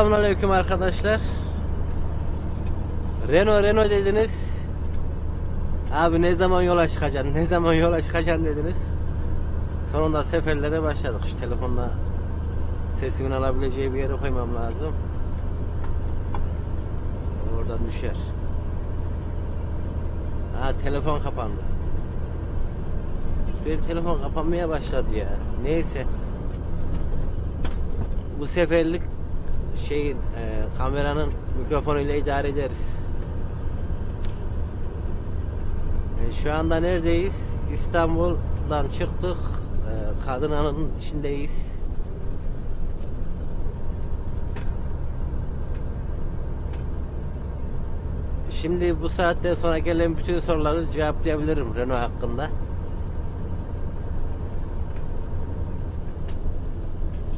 Selamünaleyküm arkadaşlar. Renault Renault dediniz. Abi ne zaman yola çıkacaksın? Ne zaman yola çıkacaksın dediniz. Sonunda seferlere başladık. Şu telefonla sesimin alabileceği bir yere koymam lazım. Oradan düşer. Ha telefon kapandı. Benim telefon kapanmaya başladı ya. Neyse. Bu seferlik şeyin e, kameranın mikrofonuyla idare ederiz. E, şu anda neredeyiz? İstanbul'dan çıktık. E, Kadınanın içindeyiz. Şimdi bu saatten sonra gelen bütün soruları cevaplayabilirim Renault hakkında.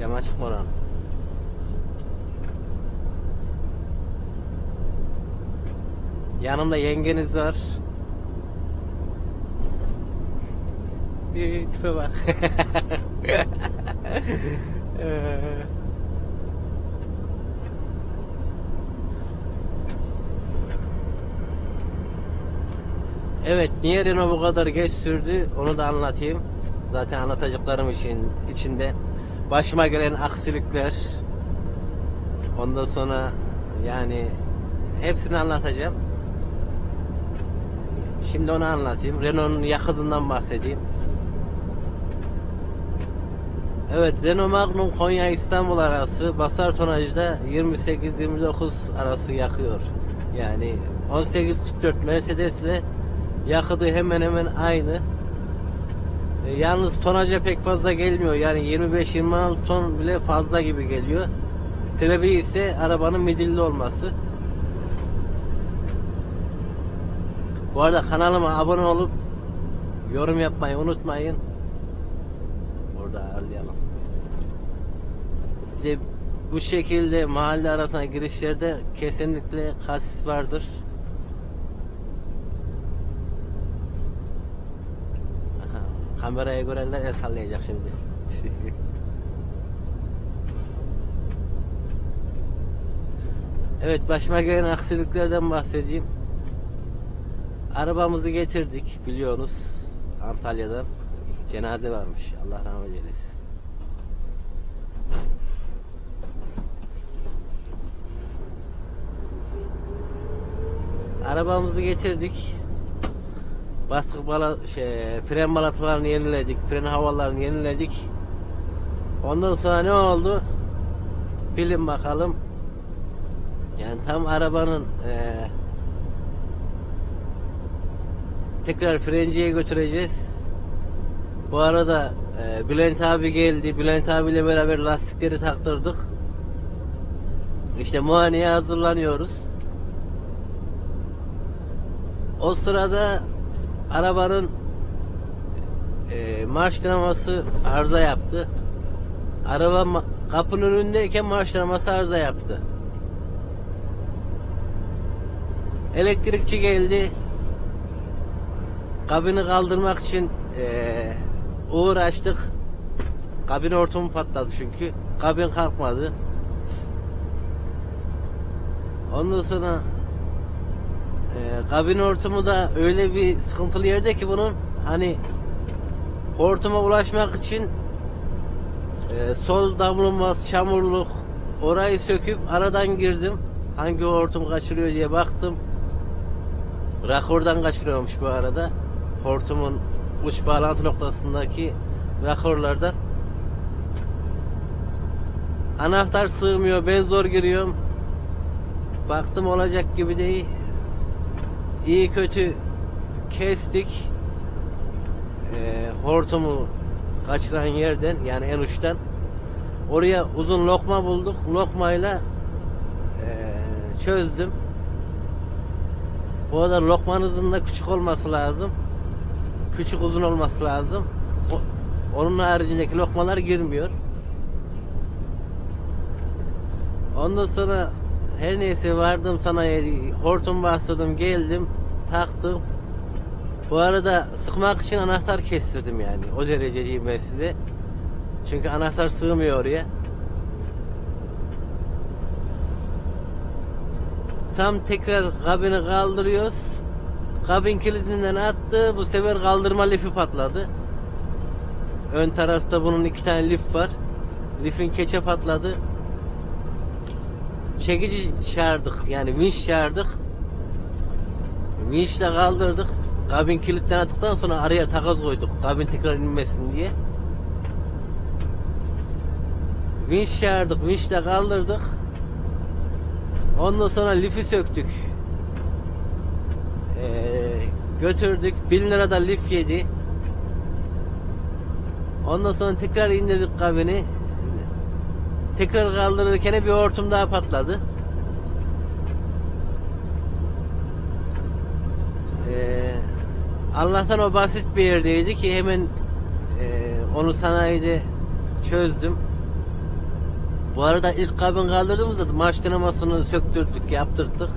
Cam açık mı oranın? Yanımda yengeniz var. Bir tipe bak. Ee, evet, niye Renault bu kadar geç sürdü onu da anlatayım. Zaten anlatacaklarım için içinde başıma gelen aksilikler. Ondan sonra yani hepsini anlatacağım. Şimdi onu anlatayım. Renault'un yakıtından bahsedeyim. Evet, Renault Magnum Konya İstanbul arası basar tonajda 28-29 arası yakıyor. Yani 18-44 Mercedes ile yakıtı hemen hemen aynı. E, yalnız tonaja pek fazla gelmiyor. Yani 25-26 ton bile fazla gibi geliyor. Sebebi ise arabanın midilli olması. Bu arada kanalıma abone olup yorum yapmayı unutmayın. Orada ağırlayalım. Bir de bu şekilde mahalle arasına girişlerde kesinlikle kasis vardır. Aha, kameraya görenler el sallayacak şimdi. evet başıma gelen aksiliklerden bahsedeyim. Arabamızı getirdik biliyorsunuz Antalya'dan. Cenaze varmış. Allah rahmet eylesin. Arabamızı getirdik. Bastık bala şey fren balatalarını yeniledik. Fren havalarını yeniledik. Ondan sonra ne oldu? Bilin bakalım. Yani tam arabanın eee tekrar frenciye götüreceğiz. Bu arada e, Bülent abi geldi. Bülent abiyle beraber lastikleri taktırdık. İşte muayeneye hazırlanıyoruz. O sırada arabanın e, marş dinaması arıza yaptı. Araba kapının önündeyken marş dinaması arıza yaptı. Elektrikçi geldi kabini kaldırmak için eee, uğraştık. Kabin hortumu patladı çünkü. Kabin kalkmadı. Ondan sonra eee kabin hortumu da öyle bir sıkıntılı yerde ki bunun hani hortuma ulaşmak için eee, sol damlumaz çamurluk orayı söküp aradan girdim. Hangi hortum kaçırıyor diye baktım. Rakordan kaçırıyormuş bu arada hortumun uç bağlantı noktasındaki rakorlardan anahtar sığmıyor ben zor giriyorum Baktım olacak gibi değil. İyi kötü kestik. Ee, hortumu kaçıran yerden yani en uçtan. Oraya uzun lokma bulduk. Lokmayla ee, çözdüm. Bu arada lokmanızın da küçük olması lazım. Küçük uzun olması lazım. O- onun haricindeki lokmalar girmiyor. Ondan sonra her neyse vardım sana hortum bastırdım geldim taktım. Bu arada sıkmak için anahtar kestirdim yani. O derece diyeyim ben size. Çünkü anahtar sığmıyor oraya. Tam tekrar kabini kaldırıyoruz. Kabin kilidinden attı. Bu sefer kaldırma lifi patladı. Ön tarafta bunun iki tane lif var. Lifin keçe patladı. Çekici çağırdık. Yani vinç çağırdık. Vinçle kaldırdık. Kabin kilitten attıktan sonra araya takoz koyduk. Kabin tekrar inmesin diye. Vinç çağırdık. Vinçle kaldırdık. Ondan sonra lifi söktük. Ee, götürdük. 1000 lirada lif yedi. Ondan sonra tekrar indirdik kabini. Tekrar kaldırırken bir hortum daha patladı. Ee, Allah'tan o basit bir yerdeydi ki hemen e, onu sanayide çözdüm. Bu arada ilk kabin kaldırdığımızda marş dinamasını söktürdük, yaptırdık.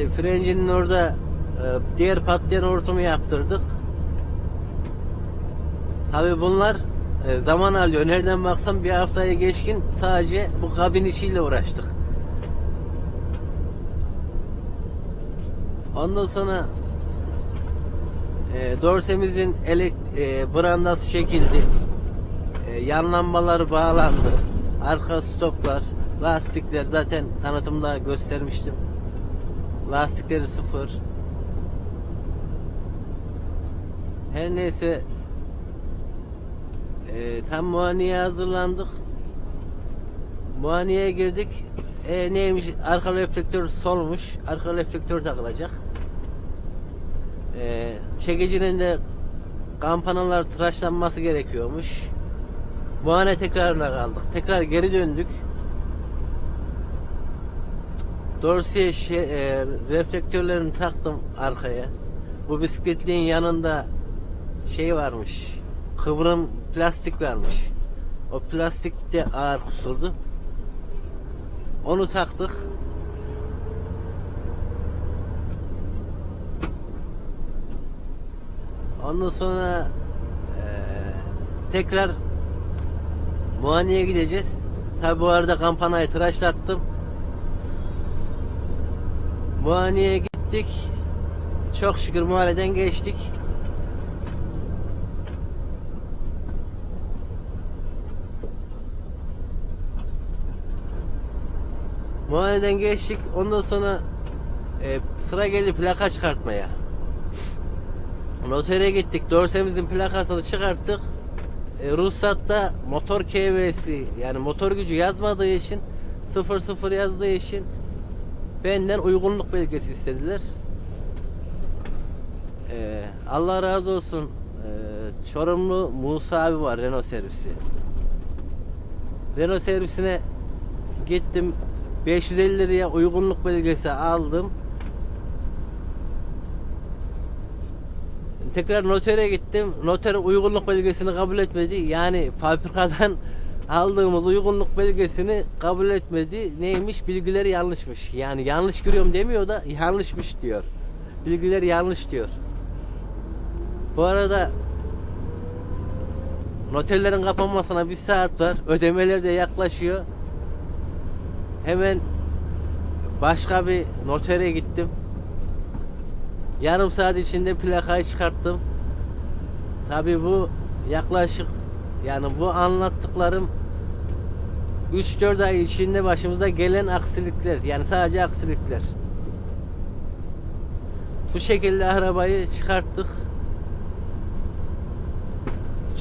İşte frencinin orada e, diğer patlayan hortumu yaptırdık. Tabi bunlar e, zaman alıyor. Nereden baksam bir haftaya geçkin sadece bu kabin işiyle uğraştık. Ondan sonra e, dorsemizin elek, e, brandası çekildi. E, yan lambalar bağlandı. Arka stoplar, lastikler zaten tanıtımda göstermiştim. Lastikleri sıfır. Her neyse e, tam muayeneye hazırlandık. Muayeneye girdik. E, neymiş? Arka reflektör solmuş. Arka reflektör takılacak. E, çekicinin de kampanalar tıraşlanması gerekiyormuş. Muayene tekrarına kaldık. Tekrar geri döndük. Dorsiye şey, e, reflektörlerini taktım arkaya. Bu bisikletliğin yanında şey varmış. Kıvrım plastik varmış. O plastik de ağır kusurdu. Onu taktık. Ondan sonra eee, tekrar muayeneye gideceğiz. Tabi bu arada kampanayı tıraşlattım. Muayeneye gittik. Çok şükür muayeneden geçtik. Muayeneden geçtik. Ondan sonra e, sıra geldi plaka çıkartmaya. Notere gittik. Dorsemizin plakasını çıkarttık. E, ruhsatta motor KV'si yani motor gücü yazmadığı için 00 yazdığı için benden uygunluk belgesi istediler. E, Allah razı olsun. E, Çorumlu Musa abi var Renault servisi. Renault servisine gittim 550 liraya uygunluk belgesi aldım. Tekrar notere gittim. Noter uygunluk belgesini kabul etmedi. Yani fabrikadan aldığımız uygunluk belgesini kabul etmedi. Neymiş? Bilgileri yanlışmış. Yani yanlış görüyorum demiyor da yanlışmış diyor. Bilgiler yanlış diyor. Bu arada noterlerin kapanmasına bir saat var. Ödemeler de yaklaşıyor. Hemen başka bir notere gittim. Yarım saat içinde plakayı çıkarttım. Tabi bu yaklaşık yani bu anlattıklarım 3-4 ay içinde başımıza gelen aksilikler. Yani sadece aksilikler. Bu şekilde arabayı çıkarttık.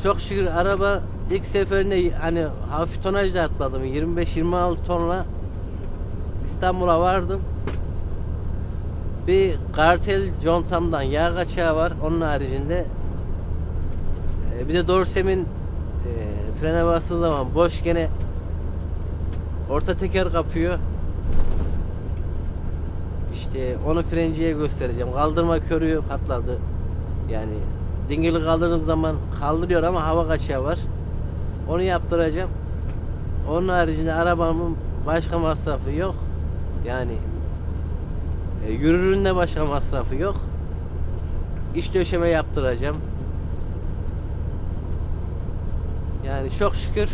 Çok şükür araba ilk seferinde hani hafif tonajla atladım. 25-26 tonla İstanbul'a vardım. Bir kartel contamdan yağ kaçağı var. Onun haricinde e, bir de Dorsem'in e, frene bastığı zaman boş gene orta teker kapıyor. İşte onu frenciye göstereceğim. Kaldırma körüğü patladı. Yani dingili kaldırdığım zaman kaldırıyor ama hava kaçağı var. Onu yaptıracağım. Onun haricinde arabamın başka masrafı yok. Yani e, yürüründe başka masrafı yok. İç döşeme yaptıracağım. Yani çok şükür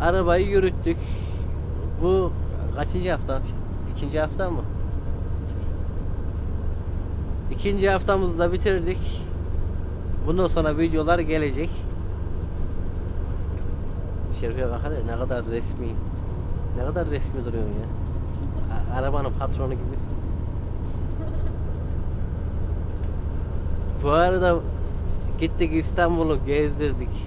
arabayı yürüttük. Bu kaçıncı hafta? İkinci hafta mı? İkinci haftamızı da bitirdik. Bundan sonra videolar gelecek. Şerife bak hele ne kadar resmi. Ne kadar resmi duruyorsun ya. Arabanın patronu gibi. Bu arada gittik İstanbul'u gezdirdik.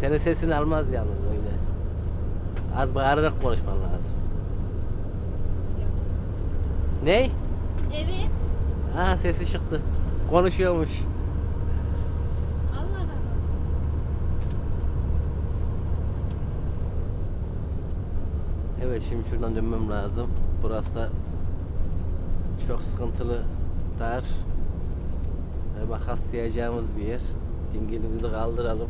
Senin sesini almaz yalnız öyle. Az bağırarak konuşman lazım. Ne? Evet. Ha sesi çıktı. Konuşuyormuş. Allah Allah. Evet şimdi şuradan dönmem lazım. Burası da çok sıkıntılı, dar ve makaslayacağımız bir yer. Dingilimizi kaldıralım.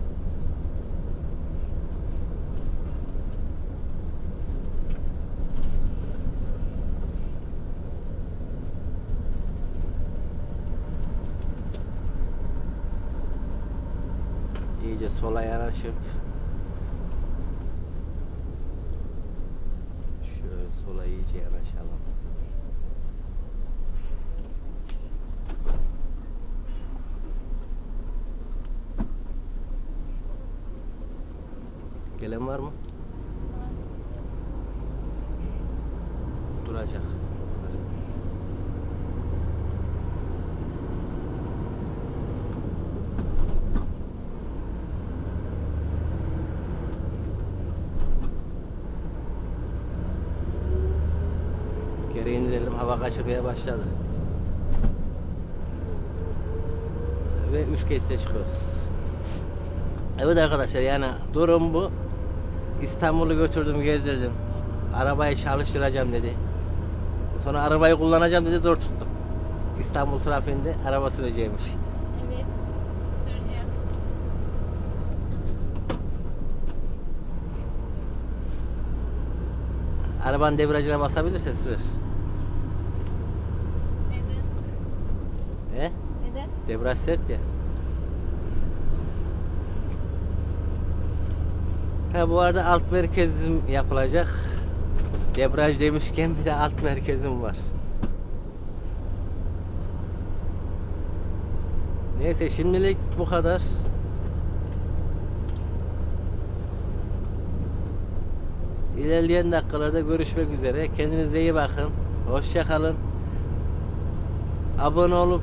İyice sola yanaşıp Şöyle sola iyice yanaşalım. Gelen var mı? Duracak. Geri indirelim. Hava kaçırmaya başladı. Ve üç geçte çıkıyoruz. Evet arkadaşlar yani durum bu. İstanbul'u götürdüm gezdirdim. Arabayı çalıştıracağım dedi. Sonra arabayı kullanacağım dedi zor tuttum. İstanbul trafiğinde araba süreceğimiş. Evet. Süreceğim. Arabanın debriyajına basabilirse sürer. Neden? E? Debriyaj sert ya. Ha bu arada alt merkezim yapılacak. Debriyaj demişken bir de alt merkezim var. Neyse şimdilik bu kadar. İlerleyen dakikalarda görüşmek üzere. Kendinize iyi bakın. Hoşça kalın. Abone olup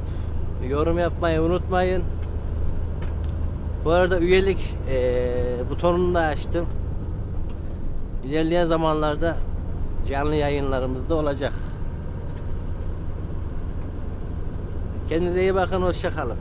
yorum yapmayı unutmayın. Bu arada üyelik eee butonunu da açtım. İlerleyen zamanlarda canlı yayınlarımız da olacak. Kendinize iyi bakın, hoşça kalın.